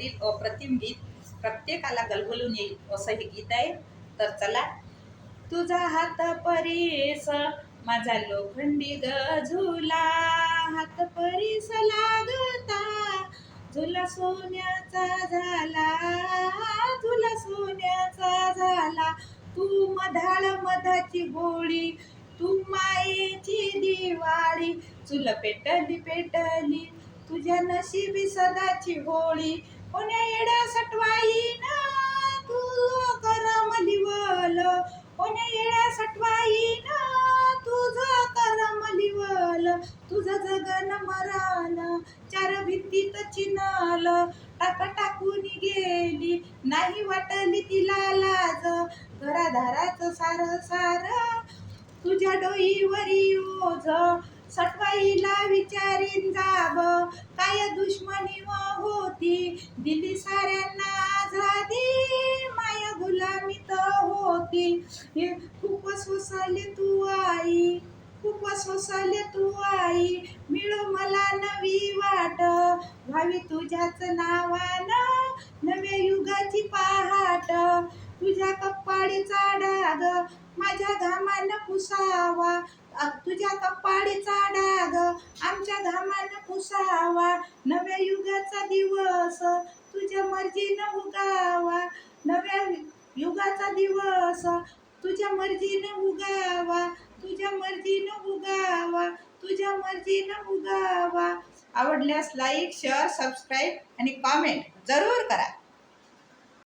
भाषेतील अप्रतिम गीत प्रत्येकाला गलबलून येईल असं हे गीत आहे. तर चला तुझा हात परीस माझा लोखंडी गझुला हात परीस लागता. झुला सोन्याचा झाला झुला सोन्याचा झाला. तू मधाळ मधाची गोळी तू मायेची दिवाळी चुल पेटली पेटली तुझ्या नशिबी सदाची होळी. कोण्या येड्या सटवाईन तू करमलिवल कोण्या येड्या सटवाईन तुझं करमलिवल तुझं जगन मरण चार भिंतीत चिनाल. टाक टाकून गेली नाही वाटली तिला लाज. घराधाराचं सार सार तुझ्या डोईवरी ओझ. सटवाईला विचारीन जाब. काय दुश्मनी व होती? दिली साऱ्यांना आझादी. माया गुलामीत होती. हे खूप सोसले तू आई. खूप सोसले तू आई. मिळो मला नवी वाट. व्हावी तुझ्याच नावानं नव्या युगाची पहाट. तुझ्या कप्पाडीचा डाग माझ्या घामानं पुसावा. तुझ्या कप्पाळीचा डाग आमच्या घामानं पुसावा. नव्या युगाचा दिवस तुझ्या मर्जीनं उगावा. नव्या युगाचा दिवस तुझ्या मर्जीनं उगावा. तुझ्या मर्जीनं उगावा. तुझ्या मर्जीनं उगावा. आवडल्यास लाईक शेअर सबस्क्राईब आणि कॉमेंट जरूर करा.